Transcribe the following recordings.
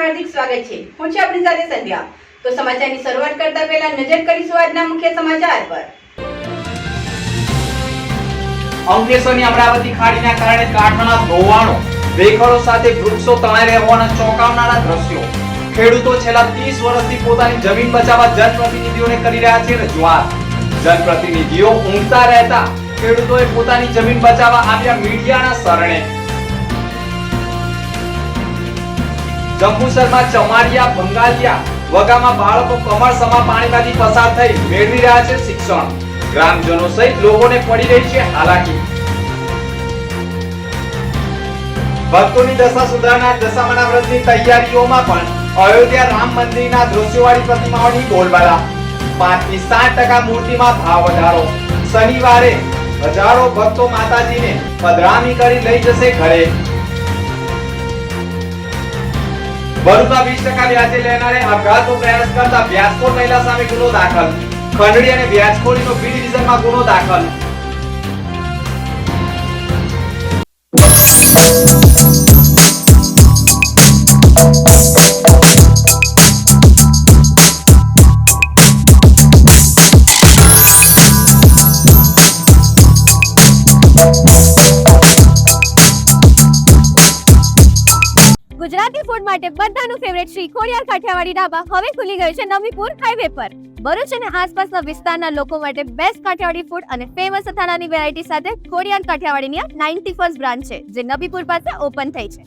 હાર્દિક સ્વાગત છે. હું છું આપણી સાથે સંધ્યા. તો સમાચારની શરૂઆત કરતા પહેલા નજર કરીશું આજના મુખ્ય સમાચાર પર. અંકલેશ્વરની અમરાવતી ખાડીના કારણે કાંઠાના ધોવાણો ભેખડો સાથે વૃક્ષો તણાઈ રહેવાના ચોંકાવનારા દ્રશ્યો. ખેડૂતો છેલ્લા 30 વર્ષથી પોતાની જમીન બચાવવા જનપ્રતિનિધિઓને કરી રહ્યા છે રજૂઆત. જનપ્રતિનિધિઓ ઊંઘતા રહેતા ખેડૂતોએ પોતાની જમીન બચાવવા આવ્યા મીડિયાના શરણે. જંબુસરમાં ચમારિયા ભંગાલિયા વગામાં બાળકો કમરસમા પાણીમાંથી પસાર થઈ મેળવી રહ્યા છે શિક્ષણ. ગ્રામજનો સહિત લોકોને પડી રહી છે હાલાકી. ભક્તોની દશા સુધારનાર દશામાના વ્રતની તૈયારીઓમાં પણ અયોધ્યા રામ મંદિરના દૃશ્યોવાળી પ્રતિમાઓની બોલબાલા પાંચથી સાત ટકા મૂર્તિમાં ભાવ વધારો. શનિવારે હજારો ભક્તો માતાજીને પધરામી કરી લઈ જશે ઘરે. ભરૂચમાં વીસ ટકા વ્યાજે લેનારે આપઘાતનો પ્રયાસ કરતા વ્યાજખોર મહિલા સામે ગુનો દાખલ. ખંડણી અને વ્યાજખોરીનો બી ડિવિઝનમાં ગુનો દાખલ. ગુજરાતી ફૂડ માટે બધાનું ફેવરેટ શ્રી ખોડિયાર કાઠિયાવાડી ઢાબા હવે ખુલી ગયું છે નવીપુર હાઈવે પર. ભરૂચ અને આસપાસના વિસ્તારના લોકો માટે બેસ્ટ કાઠિયાવાડી ફૂડ અને ફેમસ અથાણાની વેરાયટી સાથે ખોડિયાર કાઠિયાવાડીની આ નાઇન્ટી ફર્સ્ટ બ્રાન્ચ છે, જે નબીપુર પાસે ઓપન થઈ છે.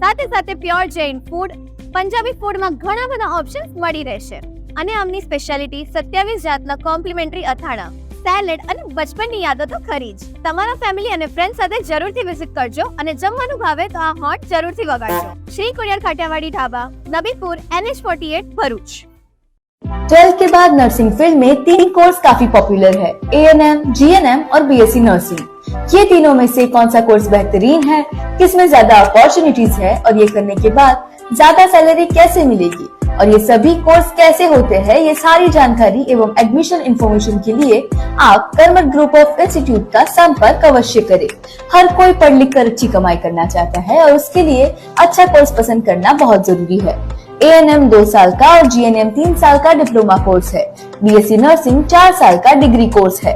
સાથે સાથે પ્યોર જૈન ફૂડ પંજાબી ફૂડમાં ઘણા બધા ઓપ્શન્સ મળી રહેશે અને આમની સ્પેશિયાલિટી સત્યાવીસ જાતના કોમ્પ્લિમેન્ટરી અથાણા સેલેડ અને બચપનની યાદો તો ખરી જ તમારા ફેમિલી અને ફ્રેન્ડ સાથે જરૂરથી વિઝિટ કરજો અને જમવાનું ભાવે તો આ હોટ જરૂરથી વગાડજો Shri Khodiyar Kathiyawadi dhaba Nabipur NH forty Bharuch twelfth के बाद नर्सिंग फील्ड में तीन कोर्स काफी पॉपुलर है A N M G N M और बी एस सी नर्सिंग ये तीनों में से कौन सा कोर्स बेहतरीन है? किसमें ज़्यादा अपॉर्चुनिटीज़ है? और ये करने के बाद ज़्यादा सैलरी कैसे मिलेगी? और ये सभी कोर्स कैसे होते हैं? ये सारी जानकारी एवं एडमिशन इन्फॉर्मेशन के लिए आप कर्मठ ग्रुप ऑफ़ इंस्टीट्यूट का संपर्क अवश्य करें। हर कोई पढ़ लिख कर अच्छी कमाई करना चाहता है और उसके लिए अच्छा कोर्स पसंद करना बहुत ज़रूरी है। ए एन एम दो साल का और जी एन एम तीन साल का डिप्लोमा कोर्स है। बी एस सी नर्सिंग चार साल का डिग्री कोर्स है।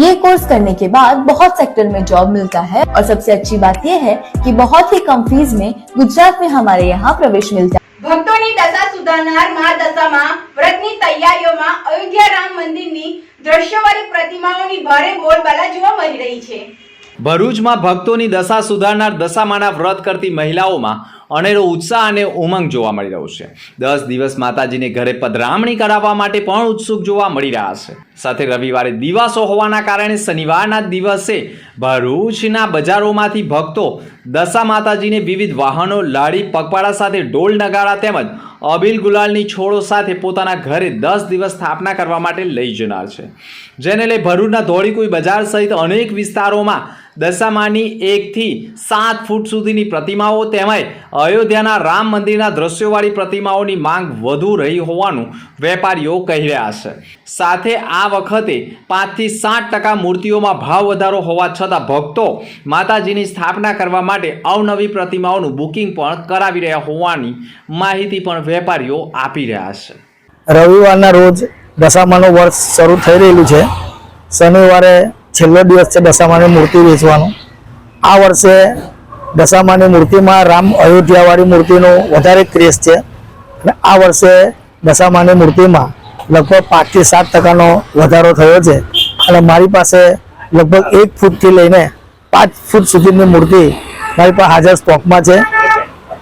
ये कोर्स करने के बाद बहुत सेक्टर में जॉब मिलता है और सबसे अच्छी बात यह है कि बहुत ही कम फीस में गुजरात में हमारे यहाँ प्रवेश मिलता है ભક્તોની દશા સુધારનાર મહાદશામાં વ્રતની તૈયારીઓમાં અયોધ્યા રામ મંદિરની દ્રશ્યવાળી પ્રતિમાઓની ભારે બોલબાલા જોવા મળી રહી છે ભરૂચમાં ભક્તોની દશા સુધારનાર દશામાના વ્રત કરતી મહિલાઓમાં અનેરો ઉત્સાહ અને ઉમંગ જોવા મળી રહ્યો છે. દસ દિવસ માતાજીને ઘરે પધરામણી કરાવવા માટે પણ ઉત્સુક જોવા મળી રહ્યા છે. સાથે રવિવારે દિવાસો હોવાના કારણે શનિવારના દિવસે ભરૂચના બજારોમાંથી ભક્તો દશા માતાજીને વિવિધ વાહનો લાડી પગપાળા સાથે ઢોલ નગાડા તેમજ અબીલ ગુલાલની છોડો સાથે પોતાના ઘરે દસ દિવસ સ્થાપના કરવા માટે લઈ જનાર છે. જેને લઈ ભરૂચના ધોળીકુઈ બજાર સહિત અનેક વિસ્તારોમાં દશામાની એકથી સાત ફૂટ સુધીની પ્રતિમાઓ તેમજ અયોધ્યાના રામ મંદિરના દ્રશ્યોવાળી પ્રતિમાઓની માંગ વધુ રહી હોવાનું વેપારીઓ કહી રહ્યા છે. સાથે આ વખતે પાંચથી સાત ટકા મૂર્તિઓમાં ભાવ વધારો હોવા છતાં ભક્તો માતાજીની સ્થાપના કરવા માટે અવનવી પ્રતિમાઓનું બુકિંગ પણ કરાવી રહ્યા હોવાની માહિતી પણ વેપારીઓ આપી રહ્યા છે. રવિવારના રોજ દશામાનું વર્ષ શરૂ થઈ રહેલું છે. શનિવારે છેલ્લો દિવસ છે દશામાની મૂર્તિ વેચવાનો. આ વર્ષે દશામાની મૂર્તિમાં રામ અયોધ્યાવાળી મૂર્તિનો વધારે ક્રેઝ છે. અને આ વર્ષે દશામાની મૂર્તિમાં લગભગ પાંચથી સાત ટકાનો વધારો થયો છે. અને મારી પાસે લગભગ એક ફૂટથી લઈને પાંચ ફૂટ સુધીની મૂર્તિ મારી પાસે હાજર સ્ટોકમાં છે.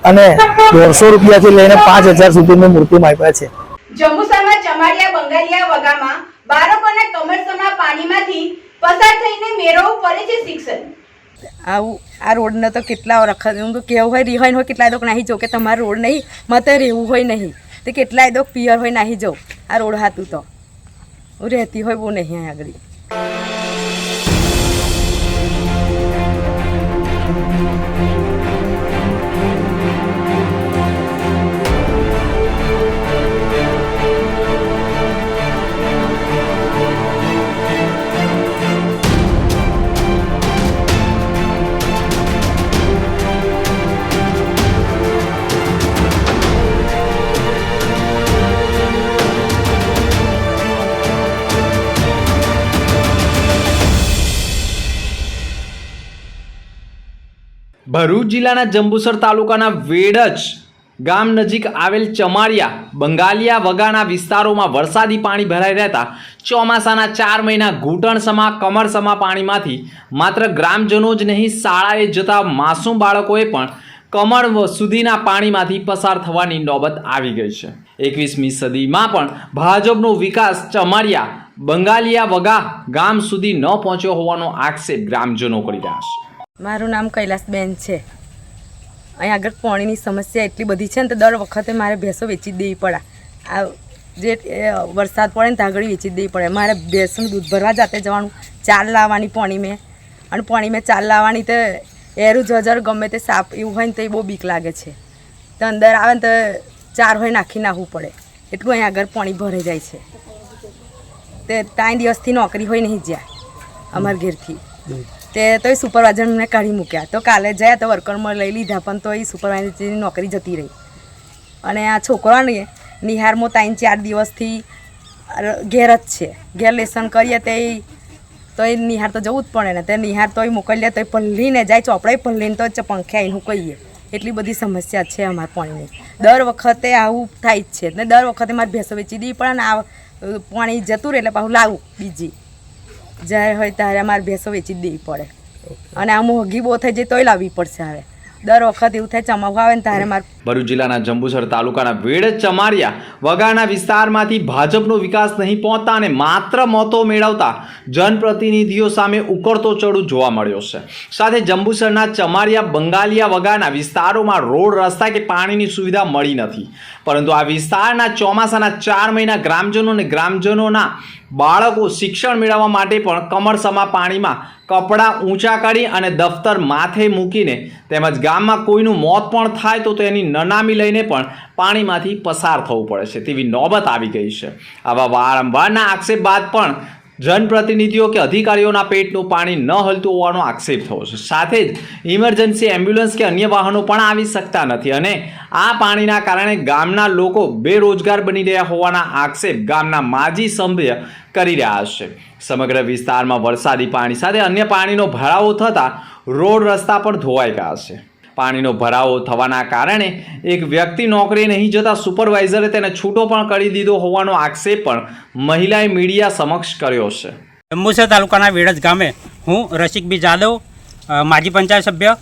અને દોઢસો રૂપિયાથી લઈને પાંચ હજાર સુધીની મૂર્તિ મારી પાસે છે. જંબુસરમાં ચમાડિયા બંગાળિયા વગામાં બાળકોના કમરસમા પાણીમાંથી પસાર થઈને મેરો પડે છે શિક્ષણ. આવું, આ રોડને તો કેટલા વખત હું તો કેવું હોય રિહાઈન હોય કેટલાય દોક નાહી જો કે તમારો રોડ નહીં, મતે રહેવું હોય નહીં. તે કેટલાય દોક પિયર હોય નાહી જો આ રોડ હાતું તો. હું રહેતી હોય બહુ નહીં આગળ. ભરૂચ જિલ્લાના જંબુસર તાલુકાના વેડજ ગામ નજીક આવેલ ચમારિયા, બંગાલિયા વગાના વિસ્તારોમાં વરસાદી પાણી ભરાઈ રહેતા ચોમાસાના ચાર મહિના ઘૂંટણસમા કમરસમા પાણીમાંથી માત્ર ગ્રામજનો જ નહીં, શાળાએ જતા માસૂમ બાળકોએ પણ કમર સુધીના પાણીમાંથી પસાર થવાની નોબત આવી ગઈ છે. એકવીસમી સદીમાં પણ ભાજપનો વિકાસ ચમારિયા, બંગાલિયા વગા ગામ સુધી ન પહોંચ્યો હોવાનો આક્ષેપ ગ્રામજનો કરી રહ્યા છે. મારું નામ કૈલાસબેન છે. અહીં આગળ પાણીની સમસ્યા એટલી બધી છે ને તો દર વખતે મારે ભેંસો વેચી દેવી પડે. આ જે વરસાદ પડે ને ત્યાં વેચી દેવી પડે. મારે ભેંસનું દૂધ ભરવા જાતે જવાનું. ચાલ લાવવાની પાણી મેં. અને પાણી મેં ચાલ લાવવાની તો એરું જજર ગમે તે સાપ એવું હોય ને તો એ બહુ બીક લાગે છે. તો અંદર આવે ને તો ચાર હોય નાખી નાખવું પડે. એટલું અહીં આગળ પાણી ભરાઈ જાય છે. તે ત્રણ દિવસથી નોકરી હોય નહીં જ્યાં. અમારા ઘેરથી. તે તો એ સુપરવાઇઝરને કાઢી મૂક્યા. તો કાલે જાય તો વર્કરમાં લઈ લીધા, પણ તો એ સુપરવાઇઝરની નોકરી જતી રહી. અને આ છોકરાને નિહારમાં ત્રણ ચાર દિવસથી ઘેર જ છે. ઘેર લેસન કરીએ તે તો એ નિહાર તો જવું જ પડે ને. તે નિહાર તોય મોકલીએ તો એ પલ્લીને જાય ચોપડાએ પલ્લીને તો પંખે આવીને કહીએ એટલી બધી સમસ્યા છે અમારા પાણીની. દર વખતે આવું થાય જ છે. ને દર વખતે મારે ભેંસો વેચી દીધી પણ આ પાણી જતું રહે એટલે પાછું લાવું બીજી. જ્યારે હોય ત્યારે અમારે ભેંસો વેચી જ દેવી પડે. અને આ મોંઘી બહુ થઈ જાય તોય લાવવી પડશે હવે. દર વખત એવું થાય ચમાવું આવે ને ત્યારે મારે ભરૂચ જિલ્લાના જંબુસર તાલુકાના વેડ ચમારિયા વગાના વિસ્તારમાંથી ભાજપનો વિકાસ નહીં પહોંચતા અને માત્ર મતો મેળવતા જનપ્રતિનિધિઓ સામે ઉકળતો ચડું જોવા મળ્યો છે. સાથે જંબુસરના ચમારિયા બંગાલિયા વગાના વિસ્તારોમાં રોડ રસ્તા કે પાણીની સુવિધા મળી નથી. પરંતુ આ વિસ્તારના ચોમાસાના ચાર મહિના ગ્રામજનો અને ગ્રામજનોના બાળકો શિક્ષણ મેળવવા માટે પણ કમરસમા પાણીમાં કપડાં ઊંચા કરી અને દફતર માથે મૂકીને તેમજ ગામમાં કોઈનું મોત પણ થાય તો તેની નનામી લઈને પણ પાણીમાંથી પસાર થવું પડે છે તેવી નોબત આવી ગઈ છે. આવા વારંવારના આક્ષેપ બાદ પણ જનપ્રતિનિધિઓ કે અધિકારીઓના પેટનું પાણી ન હલતું હોવાનો આક્ષેપ થયો છે. સાથે જ ઇમરજન્સી એમ્બ્યુલન્સ કે અન્ય વાહનો પણ આવી શકતા નથી અને આ પાણીના કારણે ગામના લોકો બેરોજગાર બની રહ્યા હોવાના આક્ષેપ ગામના માજી સભ્ય કરી રહ્યા છે. સમગ્ર વિસ્તારમાં વરસાદી પાણી સાથે અન્ય પાણીનો ભરાવો થતાં રોડ રસ્તા પણ ધોવાઈ ગયા છે. પાણીનો ભરાવો થવાના કારણે એક વ્યક્તિ નોકરી નહીં જતા સુપરવાઇઝરે તેને છૂટો પણ કરી દીધો હોવાનો આક્ષેપ પણ મહિલાએ મીડિયા સમક્ષ કર્યો છે. જંબુસર તાલુકાના વેડજ ગામે હું રસિકબી જાદવ માજી પંચાયત સભ્ય.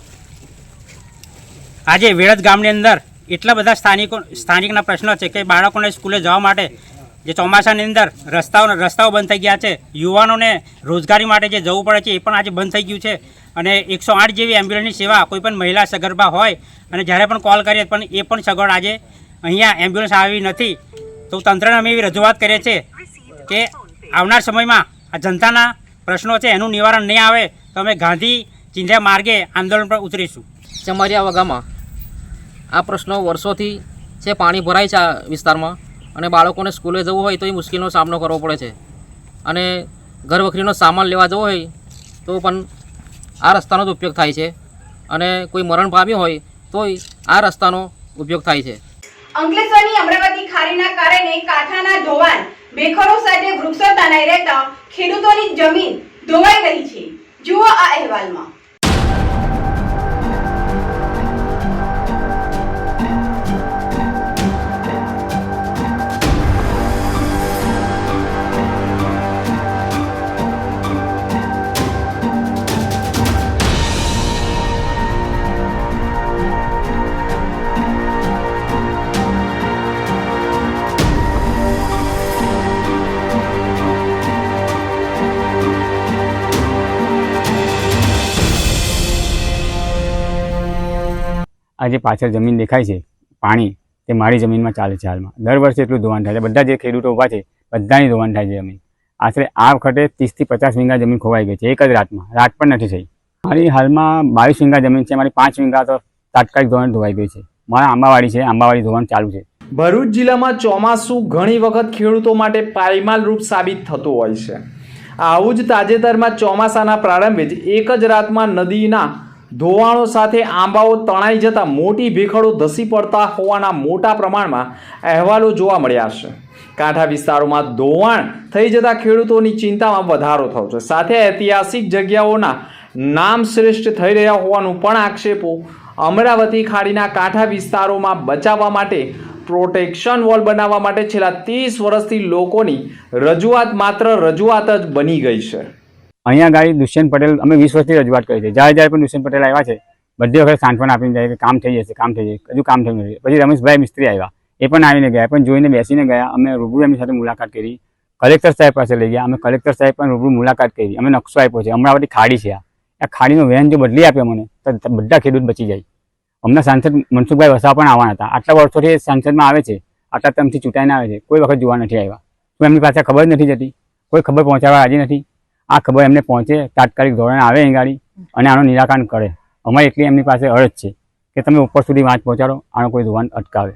આજે વેડજ ગામની અંદર એટલા બધા સ્થાનિકો સ્થાનિકના પ્રશ્નો છે કે બાળકોને સ્કૂલે જવા માટે જે ચોમાસાની અંદર રસ્તાઓ રસ્તાઓ બંધ થઈ ગયા છે. યુવાનોને રોજગારી માટે જે જવું પડે છે એ પણ આજે બંધ થઈ ગયું છે. અને એકસો આઠ જેવી એમ્બ્યુલન્સની સેવા કોઈ પણ મહિલા સગર્ભા હોય અને જ્યારે પણ કોલ કરીએ પણ એ પણ સગવડ આજે અહીંયા એમ્બ્યુલન્સ આવી નથી. તો તંત્રને અમે એવી રજૂઆત કરીએ છીએ કે આવનાર સમયમાં આ જનતાના પ્રશ્નો છે એનું નિવારણ નહીં આવે તો અમે ગાંધી ચિંધ્યા માર્ગે આંદોલન પર ઉતરીશું. ચમરિયા વગામાં. આ પ્રશ્નો વર્ષોથી છે, પાણી ભરાય છે આ વિસ્તારમાં. અને બાળકોને સ્કૂલે જવું હોય તો એ મુશ્કેલીનો સામનો કરવો પડે છે. અને ઘર વખરીનો સામાન લેવા જવો હોય તો પણ આ રસ્તાનો જ ઉપયોગ થાય છે. અને કોઈ મરણ પામ્યું હોય તોય આ રસ્તાનો ઉપયોગ થાય છે. અંકલેશ્વરની અમરાવતી ખાડીના કારણે કાંઠાના ધોવાણ બેખરો સાથે વૃક્ષો તણાઈ રહેતા ખેડૂતોની જમીન ધોવાઈ રહી છે. જુઓ આ અહેવાલમાં. આ જે પાછળ જમીન દેખાય છે, પાણી, તે મારી જમીનમાં ચાલે છે હાલમાં. દર વર્ષે એટલું ધોવાણ થાય છે. બધા જે ખેડૂતો ઊભા છે, બધાની ધોવાણ થાય છે જમીન. આશરે આ વખતે ત્રીસથી પચાસ વીંગા જમીન ખોવાઈ ગઈ છે, એક જ રાતમાં. રાત પણ નથી થઈ. મારી હાલમાં બાવીસ વીંગા જમીન છે, મારી પાંચ વીંગા તો તાત્કાલિક ધોવાણ ધોવાઈ ગઈ છે. મારા આંબાવાડી છે, આંબાવાડી ધોવાણ ચાલુ છે. ભરૂચ જિલ્લામાં ચોમાસું ઘણી વખત ખેડૂતો માટે પાયમાલ રૂપ સાબિત થતું હોય છે. આવું જ તાજેતરમાં ચોમાસાના પ્રારંભે જ એક જ રાતમાં નદીના ધોવાણો સાથે આંબાઓ તણાઈ જતા મોટી ભેખડો ધસી પડતા હોવાના મોટા પ્રમાણમાં અહેવાલો જોવા મળ્યા છે. કાંઠા વિસ્તારોમાં ધોવાણ થઈ જતા ખેડૂતોની ચિંતામાં વધારો થયો છે. સાથે ઐતિહાસિક જગ્યાઓના નામ શ્રેષ્ઠ થઈ રહ્યા હોવાનું પણ આક્ષેપો અમરાવતી ખાડીના કાંઠા વિસ્તારોમાં બચાવવા માટે, પ્રોટેક્શન વોલ બનાવવા માટે છેલ્લા ત્રીસ વર્ષથી લોકોની રજૂઆત માત્ર રજૂઆત જ બની ગઈ છે. અહીંયા ગાડી દુષ્યંત પટેલ, અમે વીસ વર્ષથી રજૂઆત કરી છે. જ્યારે જ્યારે પણ દુષ્યંત પટેલ આવ્યા છે, બધી વખત સાંત્વન આપીને જાય કે કામ થઈ જશે, કામ થઈ જશે, હજુ કામ થયું નથી પછી રમેશભાઈ મિસ્ત્રી આવ્યા, એ પણ આવીને ગયા પણ જોઈને બેસીને ગયા. અમે રૂબરૂ એમની સાથે મુલાકાત કરી. કલેક્ટર સાહેબ પાસે લઈ ગયા. અમે કલેક્ટર સાહેબ પણ રૂબરૂ મુલાકાત કરી. અમે નકશો આપ્યો છે. અમરાવતી ખાડી છે આ. ખાડીનો વેન જો બદલી આપ્યો મને, તો બધા ખેડૂત બચી જાય. અમના સાંસદ મનસુખભાઈ વસાવા પણ આવવાના હતા. આટલા વર્ષોથી સાંસદમાં આવે છે. આટલા ટર્મથી ચૂંટાઈને આવે છે. કોઈ વખત જોવા નથી આવ્યા. તો એમની પાસે ખબર નથી જતી? કોઈ ખબર પહોંચાડવા રાજી નથી? આ ખબર એમને પહોંચે, તાત્કાલિક ધોરણે આવે અહીં અને આનું નિરાકરણ કરે. અમારી એટલી એમની પાસે અરજ છે કે તમે ઉપર સુધી વાંચ પહોંચાડો, આનો કોઈ ધોવાણ અટકાવે.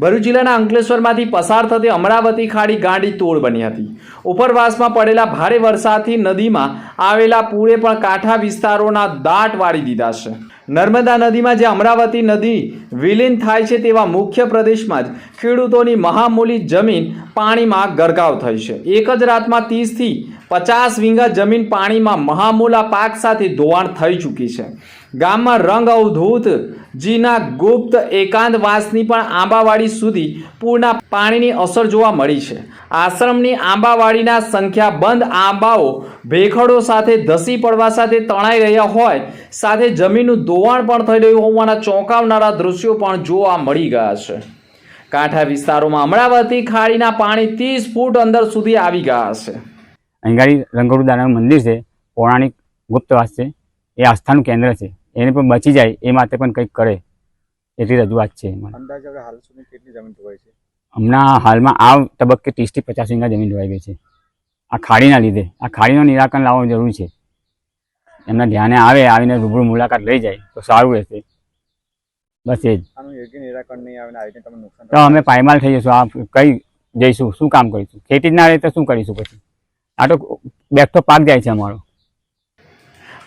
ભરૂચ જિલ્લાના અંકલેશ્વરમાંથી પસાર થતી અમરાવતી ખાડી ગાંડી તોડ બની હતી. ઉપરવાસમાં પડેલા ભારે વરસાદથી નદીમાં આવેલા પૂરે પણ કાંઠા વિસ્તારોના દાટ વાળી દીધા છે. નર્મદા નદીમાં જે અમરાવતી નદી વિલીન થાય છે તેવા મુખ્ય પ્રદેશમાં જ ખેડૂતોની મહામૂલી જમીન પાણીમાં ગરકાવ થઈ છે. એક જ રાતમાં ત્રીસથી પચાસ વીંગા જમીન પાણીમાં મહામૂલા પાક સાથે ધોવાણ થઈ ચૂકી છે. ગામમાં રંગ અવધૂત જીના ગુપ્ત એકાંતવાસની પણ આંબાવાડી સુધી પૂરના પાણીની અસર જોવા મળી છે. આશ્રમની આંબાવાડીના સંખ્યાબંધ આંબાઓ ભેખડો સાથે ધસી પડવા સાથે તણાઈ રહ્યા હોય, સાથે જમીનનું ધોવાણ પણ થઈ રહ્યું હોવાના ચોંકાવનારા દૃશ્યો પણ જોવા મળી ગયા છે. કાંઠા વિસ્તારોમાં અમરાવતી ખાડીના પાણી ત્રીસ ફૂટ અંદર સુધી આવી ગયા છે. અહીં ગાડી રંગોળું દાદાનું મંદિર છે પૌરાણિક ગુપ્તવાસ છે એ આસ્થાનું કેન્દ્ર છે. એને પણ બચી જાય એ માટે પણ કંઈક કરે એટલી રજૂઆત છે હમણાં હાલમાં આ તબક્કે ત્રીસથી પચાસ વીઘા જમીન ધોવાઈ ગઈ છે. આ ખાડીના લીધે આ ખાડીનું નિરાકરણ લાવવાનું જરૂરી છે. એમના ધ્યાને આવે આવીને રૂબરૂ મુલાકાત લઈ જાય તો સારું રહેશે. બસ એ જ. તો અમે પાયમાલ થઈ જઈશું. આ કઈ જઈશું? શું કામ કરીશું? ખેતી જ ના રહે તો શું કરીશું પછી? આ તો પાક જાય છે અમારો.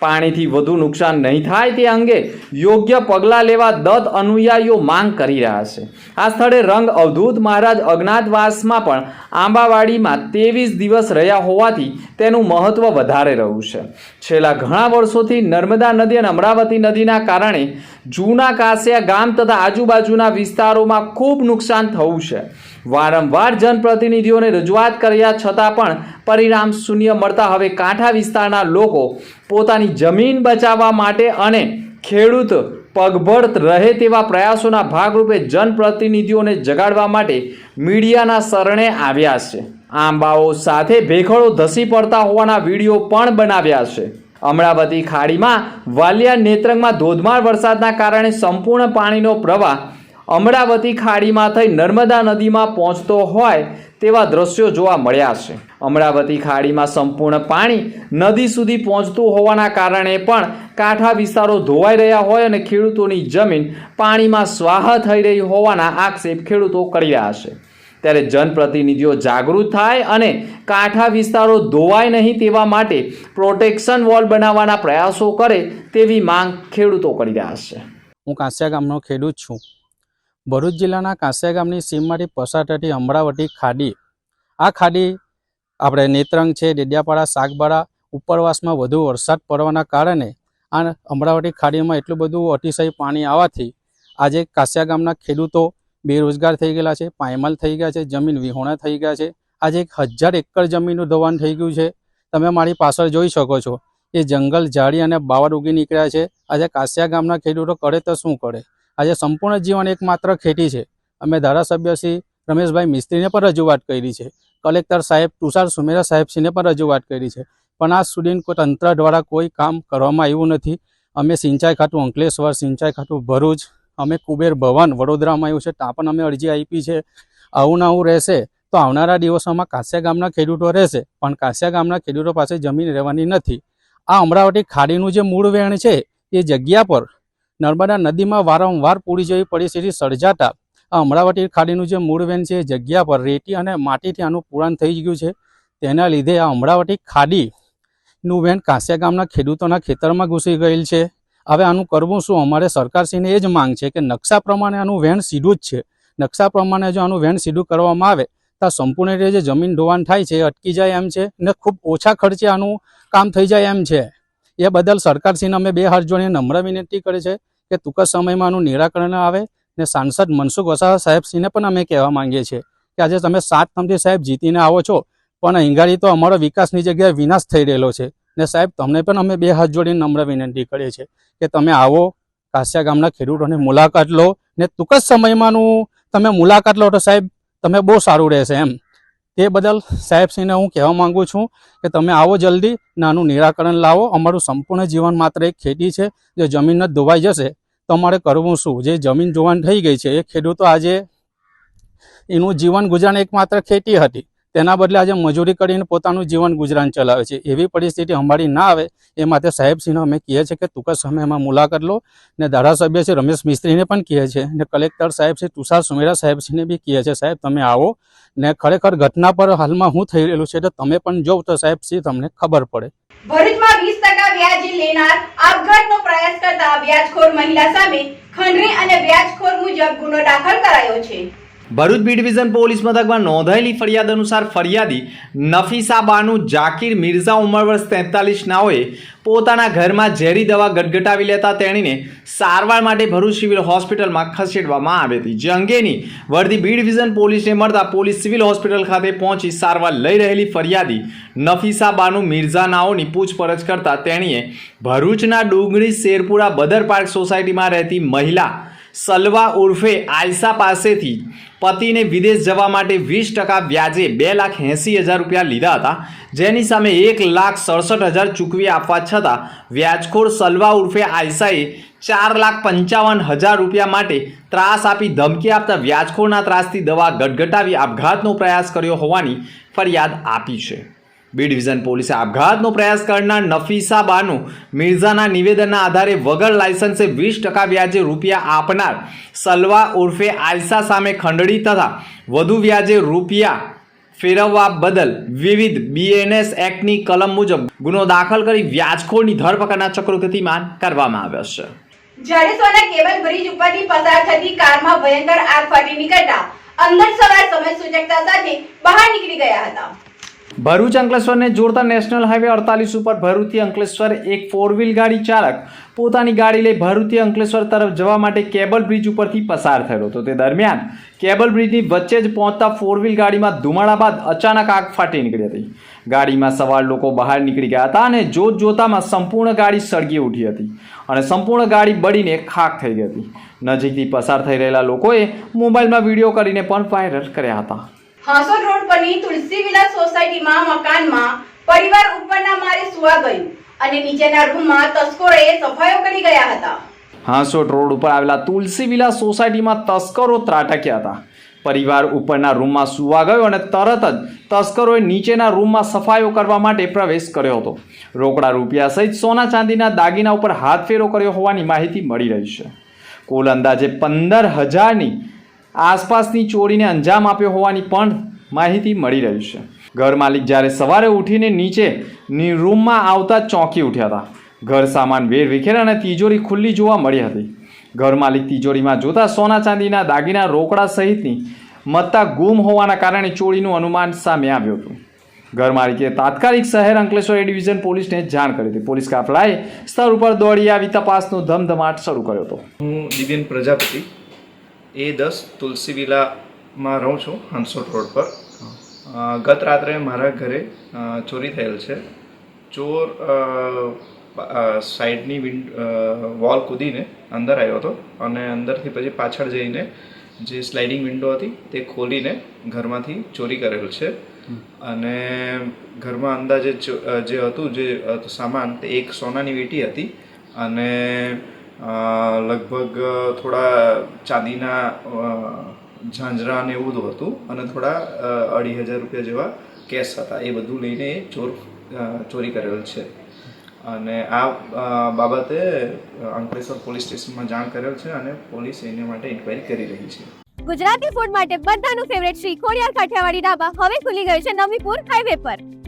પાણીથી વધુ નુકસાન નહીં થાય તે અંગે યોગ્ય પગલાં લેવા દત્ત અનુયાયીઓ માંગ કરી રહ્યા છે. આ સ્થળે રંગ અવધૂત મહારાજ અજ્ઞાતવાસમાં પણ આંબાવાડીમાં ત્રેવીસ દિવસ રહ્યા હોવાથી તેનું મહત્ત્વ વધારે રહ્યું છે. છેલ્લા ઘણા વર્ષોથી નર્મદા નદી અને અમરાવતી નદીના કારણે જૂના કાસિયા ગામ તથા આજુબાજુના વિસ્તારોમાં ખૂબ નુકસાન થયું છે. વારંવાર જનપ્રતિનિધિઓને રજૂઆત કર્યા છતાં પણ પરિણામ શૂન્ય મળતા હવે કાંઠા વિસ્તારના લોકો પોતાની જમીન બચાવવા માટે અને ખેડૂત પગભર રહે તેવા પ્રયાસોના ભાગરૂપે જનપ્રતિનિધિઓને જગાડવા માટે મીડિયાના શરણે આવ્યા છે. આંબાઓ સાથે ભેખડો ધસી પડતા હોવાના વીડિયો પણ બનાવ્યા છે. અમરાવતી ખાડીમાં વાલિયા નેત્રંગમાં ધોધમાર વરસાદના કારણે સંપૂર્ણ પાણીનો પ્રવાહ અમરાવતી ખાડીમાં થઈ નર્મદા નદીમાં પહોંચતો હોય તેવા દ્રશ્યો જોવા મળ્યા છે. અમરાવતી ખાડીમાં સંપૂર્ણ પાણી નદી સુધી પહોંચતું હોવાના કારણે પણ કાંઠા વિસ્તારો ધોવાઈ રહ્યા હોય અને ખેડૂતોની જમીન પાણીમાં સ્વાહ થઈ રહી હોવાના આક્ષેપ ખેડૂતો કરી રહ્યા છે. ત્યારે જનપ્રતિનિધિઓ જાગૃત થાય અને કાંઠા વિસ્તારો ધોવાય નહીં તેવા માટે પ્રોટેક્શન વોલ બનાવવાના પ્રયાસો કરે તેવી માંગ ખેડૂતો કરી રહ્યા છે. હું કાંસિયા ગામનો ખેડૂત છું. ભરૂચ જિલ્લાના કાંસિયા ગામની સીમમાંથી પસાર થતી અમરાવતી ખાડી. આ ખાડી આપણે નેત્રંગ છે, ડેડિયાપાડા શાકબારા ઉપરવાસમાં વધુ વરસાદ પડવાના કારણે આ અમરાવતી ખાડીમાં એટલું બધું અતિશય પાણી આવવાથી આજે કાંસિયા ગામના ખેડૂતો બેરોજગાર થઈ ગયેલા છે, પાયમાલ થઈ ગયા છે, જમીન વિહોણા થઈ ગયા છે. આજે એક હજાર એકર જમીનનું ધોવાણ થઈ ગયું છે. તમે મારી પાછળ જોઈ શકો છો. એ જંગલ ઝાડી અને બાવર ઉગી નીકળ્યા છે. આજે કાંસિયા ગામના ખેડૂતો કરે તો શું કરે? આજે સંપૂર્ણ જીવન એકમાત્ર ખેતી છે. અમે ધારાસભ્ય શ્રી રમેશભાઈ મિસ્ત્રીને પણ રજૂઆત કરી છે. કલેક્ટર સાહેબ તુષાર સુમેરા સાહેબશ્રીને પણ રજૂઆત કરી છે. પણ આજ સુધી કોઈ તંત્ર દ્વારા કોઈ કામ કરવામાં આવ્યું નથી. અમે સિંચાઈ ખાતું, અંકલેશ્વર સિંચાઈ ખાતું, ભરૂચ, અમે કુબેર ભવન, વડોદરામાં આવ્યું છે. ત્યાં પણ અમે અરજી આપી છે. આવું ને આવું રહેશે તો આવનારા દિવસોમાં કાસ્યા ગામના ખેડૂતો રહેશે. પણ કાસ્યા ગામના ખેડૂતો પાસે જમીન રહેવાની નથી. આ અમરાવતી ખાડીનું જે મૂળ વેણ છે, એ જગ્યા પર નર્મદા નદીમાં વારંવાર પૂરી જેવી પરિસ્થિતિ સર્જાતા આ અમરાવતી ખાડીનું જે મૂળ વેન છે જગ્યા પર રેતી અને માટીથી આનું પુરાણ થઈ ગયું છે. તેના લીધે આ અમરાવતી ખાડીનું વેન કાંસિયા ગામના ખેડૂતોના ખેતરમાં ઘૂસી ગયેલ છે. હવે આનું કરવું શું? અમારે સરકારશ્રીને એ જ માંગ છે કે નકશા પ્રમાણે આનું વેણ સીધું જ છે. નકશા પ્રમાણે જો આનું વેણ સીધું કરવામાં આવે, તો સંપૂર્ણ રીતે જે જમીન ધોવાણ થાય છે, એ અટકી જાય એમ છે ને ખૂબ ઓછા ખર્ચે આનું કામ થઈ જાય એમ છે. એ બદલ સરકારશ્રીને અમે બે હાથ જોડીને નમ્ર વિનંતી કરે છે. કે ટૂંક સમયમાં આનું નિરાકરણ આવે ને સાંસદ મનસુખ વસાવા સાહેબશ્રીને પણ અમે કહેવા માંગીએ છીએ કે આજે તમે સાત તમથી સાહેબ જીતીને આવો છો, પણ અહીંગાડી તો અમારો વિકાસની જગ્યાએ વિનાશ થઈ રહેલો છે. ને સાહેબ, તમને પણ અમે બે હાથ જોડીને નમ્ર વિનંતી કરીએ છીએ કે તમે આવો, કાસ્યા ગામના ખેડૂતોની મુલાકાત લો ને ટૂંક જ સમયમાંનું તમે મુલાકાત લો તો સાહેબ તમે બહુ સારું રહેશે એમ. તે બદલ સાહેબશ્રીને હું કહેવા માગું છું કે તમે આવો જલ્દી નાનું નિરાકરણ લાવો. અમારું સંપૂર્ણ જીવન માત્ર એક ખેતી છે. જો જમીન જ ધોવાઈ જશે તો અમારે કરવું શું? જે જમીન જોવાન થઈ ગઈ છે, એ ખેડૂતો આજે એનું જીવન ગુજરાન એકમાત્ર ખેતી હતી. તેના બદલે આજે મજૂરી કરીને પોતાનું જીવન ગુજરાન ચલાવે છે. એવી પરિસ્થિતિ અમારી ના આવે, એ માટે સાહેબસિંહને અમે કહીએ છીએ કે ટૂંકા સમયમાં મુલાકાત લો. ને ધારાસભ્ય શ્રી રમેશ મિસ્ત્રીને પણ કહીએ છીએ. ને કલેક્ટર સાહેબ શ્રી તુષાર સુમેરા સાહેબસિંહને બી કહીએ છીએ, સાહેબ, તમે આવો. ને ખરેખર ઘટના પર હાલમાં શું થઈ રહેલું છે તો તમે પણ જોવ તો સાહેબ શ્રી તમને ખબર પડે. ભરૂચમાં વીસ વ્યાજે લેનાર આપઘાતનો પ્રયાસ કરતા વ્યાજખોર મહિલા સામે ખંડરી અને વ્યાજખોર મુજબ ગુનો દાખલ કરાયો છે. ભરૂચ બી ડિવિઝન પોલીસ મથકમાં નોંધાયેલી ફરિયાદ અનુસાર ફરિયાદી નફીસા બાનુ, જાકીર મિર્ઝા ઉંમર વર્ષ તેતાલીસ નાઓએ પોતાના ઘરમાં ઝેરી દવા ગટગટાવી લેતા તેણીને સારવાર માટે ભરૂચ સિવિલ હોસ્પિટલમાં ખસેડવામાં આવી હતી. જે અંગેની વર્ધી બી ડિવિઝન પોલીસને મળતા પોલીસ સિવિલ હોસ્પિટલ ખાતે પહોંચી સારવાર લઈ રહેલી ફરિયાદી નફીસા બાનુ, મિર્ઝા નાઓની પૂછપરછ કરતા તેણીએ ભરૂચના ડુંગળી શેરપુરા બદર પાર્ક સોસાયટીમાં રહેતી મહિલા સલવા ઉર્ફે આયસા પાસેથી પતિને વિદેશ જવા માટે વીસ ટકા વ્યાજે બે લાખ એંસી હજાર રૂપિયા લીધા હતા, જેની સામે એક લાખ સડસઠ હજાર ચૂકવી આપવા છતાં વ્યાજખોર સલવા ઉર્ફે આયસાએ ચાર લાખ પંચાવન હજાર રૂપિયા માટે ત્રાસ આપી ધમકી આપતા વ્યાજખોરના ત્રાસથી દવા ગટગટાવી આપઘાતનો પ્રયાસ કર્યો હોવાની ફરિયાદ આપી છે. બી ડિવિઝન પોલીસે આપઘાતનો પ્રયાસ કરનાર નફીસા બાનુ મિર્ઝાના નિવેદનના આધારે વગર લાયસન્સે વીસ ટકા વ્યાજે રૂપિયા આપનાર સલવા ઉર્ફે આયસા સામે ખંડણી તથા વધુ વ્યાજે રૂપિયા ફેરવવા બદલ વિવિધ બીએનએસ એક્ટની કલમ મુજબ ગુનો દાખલ કરી વ્યાજખોરની ધરપકડના ચક્રો ગતિમાન કરવામાં આવ્યો છે. જાડેશ્વરના કેબલ બ્રિજ ઉપરથી પસાર થતી કારમાં ભયંકર આગ ફાટી નીકળતા અંદર સવાર સમય સૂચકતા સાથે બહાર નીકળી ગયા હતા. ભરૂચ અંકલેશ્વરને જોડતા નેશનલ હાઈવે અડતાલીસ ઉપર ભરૂચથી અંકલેશ્વર એક ફોર વ્હીલ ગાડી ચાલક પોતાની ગાડી લઈ ભરૂચથી અંકલેશ્વર તરફ જવા માટે કેબલ બ્રિજ ઉપરથી પસાર થયો હતો. તે દરમિયાન કેબલ બ્રિજની વચ્ચે જ પહોંચતા ફોર વ્હીલ ગાડીમાં ધુમાડા બાદ અચાનક આગ ફાટી નીકળી હતી. ગાડીમાં સવાર લોકો બહાર નીકળી ગયા હતા અને જોત જોતામાં સંપૂર્ણ ગાડી સળગી ઉઠી હતી અને સંપૂર્ણ ગાડી બળીને ખાક થઈ ગઈ હતી. નજીકથી પસાર થઈ રહેલા લોકોએ મોબાઈલમાં વીડિયો કરીને પણ વાયરલ કર્યા હતા. હાંસોદ રોડ પરની તુલસી વિલા સોસાયટીમાં મકાનમાં પરિવાર ઉપરના મારે સુવા ગયું અને નીચેના રૂમમાં તસ્કરોએ સફાયો કરી ગયા હતા. હાંસોટ રોડ ઉપર આવેલા તુલસી વિલા સોસાયટીમાં તસ્કરો ત્રાટક્યા હતા. પરિવાર ઉપરના રૂમમાં સુવા ગયો અને તરત જ તસ્કરોએ નીચેના રૂમમાં સફાઈઓ કરવા માટે પ્રવેશ કર્યો હતો. રોકડા રૂપિયા સહિત સોના ચાંદીના દાગીના ઉપર હાથફેરો કર્યો હોવાની માહિતી મળી રહી છે. કુલ અંદાજે પંદર હજારની આસપાસની ચોરીને અંજામ આપ્યો હોવાની પણ માહિતી મળી રહી છે. ઘર માલિક જ્યારે સવારે ઉઠીને નીચેની રૂમમાં આવતા ચોંકી ઉઠ્યા હતા. ઘર સામાન વેર વિખેર અને તિજોરી ખુલ્લી જોવા મળી હતી. ઘર માલિક તિજોરીમાં જોતા સોના ચાંદીના દાગીના રોકડા સહિતની મત્તા ગુમ હોવાના કારણે ચોરીનું અનુમાન સામે આવ્યું હતું. ઘર માલિકે તાત્કાલિક શહેર અંકલેશ્વર એ ડિવિઝન પોલીસને જાણ કરી હતી. પોલીસ કાફલાએ સ્થળ ઉપર દોડી આવી તપાસનો ધમધમાટ શરૂ કર્યો હતો. હું દિવ્યન પ્રજાપતિ. એ દસ તુલસી વિલામાં રહું છું હંસોટ રોડ પર. ગત રાત્રે મારા ઘરે ચોરી થયેલ છે. ચોર સાઈડની વિન્ડ વોલ કૂદીને અંદર આવ્યો હતો અને અંદરથી પછી પાછળ જઈને જે સ્લાઇડિંગ વિન્ડો હતી તે ખોલીને ઘરમાંથી ચોરી કરેલ છે. અને ઘરમાં અંદાજે જે હતું, જે સામાન તે એક સોનાની વીંટી હતી અને લગભગ થોડા ચાંદીના ઝાંઝરા ને એવું બધું હતું અને થોડા અઢી હજાર રૂપિયા જેવા કેશ હતા. એ બધું લઈને એ ચોર ચોરી કરેલ છે. અને આ બાબતે અંકલેશ્વર પોલીસ સ્ટેશનમાં જાણ કરેલ છે અને પોલીસ એને માટે ઇન્ક્વાયરી કરી રહી છે. ગુજરાતી ફૂડ માટે બધાનું ફેવરેટ શ્રી ખોડિયાર કાઠિયાવાડી ઢાબા હવે ખુલી ગયું છે નવીપુર હાઈવે પર.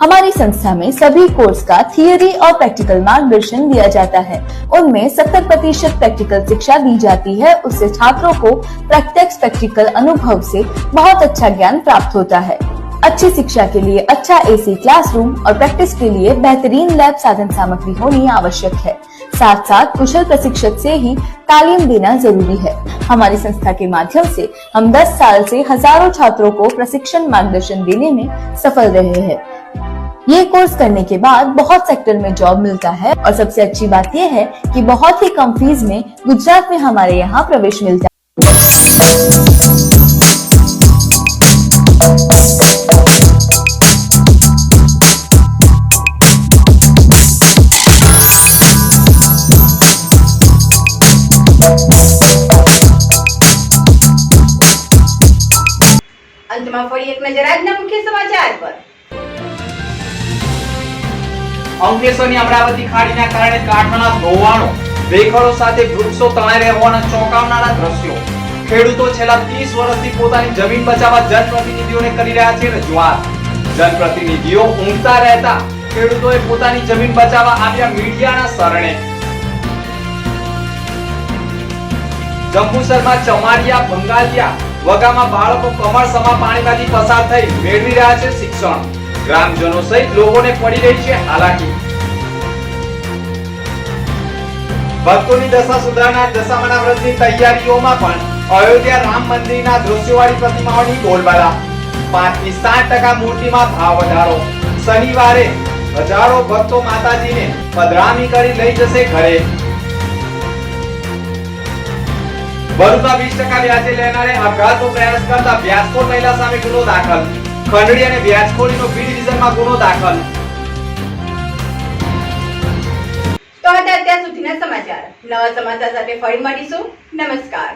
हमारी संस्था में सभी कोर्स का थियोरी और प्रैक्टिकल मार्गदर्शन दिया जाता है। उनमें 70 प्रतिशत प्रैक्टिकल शिक्षा दी जाती है। उससे छात्रों को प्रत्यक्ष प्रैक्टिकल अनुभव से बहुत अच्छा ज्ञान प्राप्त होता है। अच्छी शिक्षा के लिए अच्छा एसी क्लासरूम और प्रैक्टिस के लिए बेहतरीन लैब साधन सामग्री होनी आवश्यक है। साथ साथ कुशल प्रशिक्षक से ही तालीम देना ज़रूरी है। हमारी संस्था के माध्यम से हम 10 साल से हज़ारों छात्रों को प्रशिक्षण मार्गदर्शन देने में सफल रहे हैं। ये कोर्स करने के बाद बहुत सेक्टर में जॉब मिलता है और सबसे अच्छी बात यह है कि बहुत ही कम फ़ीस में गुजरात में हमारे यहाँ प्रवेश मिलता है। અંતમાં ફરી એક નજર આજના મુખ્ય સમાચાર પર. અંકલેશ્વરની અમરાવતી ખાડીના કારણે કાંઠાના ધોવાણો ભેખડો સાથે વૃક્ષો તણાઈ રહેવાના હોવાના ચોંકાવનારા દ્રશ્યો. ખેડૂતો છેલ્લા 30 વર્ષથી પોતાની જમીન બચાવવા જનપ્રતિનિધિઓને કરી રહ્યા છે રજૂઆત. જનપ્રતિનિધિઓ ઊંઘતા રહેતા ખેડૂતોએ પોતાની જમીન બચાવવા આવ્યા મીડિયાના શરણે. જંબુસરમાં ચમારિયા ભંગાલિયા વગામાં બાળકો કમરસમા પાણીમાંથી પસાર થઈ મેળવી રહ્યા છે શિક્ષણ. ગ્રામજનો સહિત લોકોને પડી રહી છે હાલાકી. ભક્તોની દશા સુધારના દશામાના વ્રતની તૈયારીઓમાં પણ અયોધ્યા રામ મંદિરના દૃશ્યવાળી પ્રતિમાઓની બોલબાલા પાંચથી સાત ટકા મૂર્તિમાં ભાવ વધારો. શનિવારે હજારો ભક્તો માતાજીને પધરામી કરી લઈ જશે ઘરે. ભરૂચમાં વીસ ટકા વ્યાજે લેનારે આપઘાતનો પ્રયાસ કરતા વ્યાજખોર મહિલા સામે ગુનો દાખલ. ખંડણી અને વ્યાજખોરીનો બી ડિવિઝનમાં ગુનો દાખલ. તો હતા અત્યાર સુધીના સમાચાર. નવા સમાચાર સાથે ફરી મળીશું. નમસ્કાર.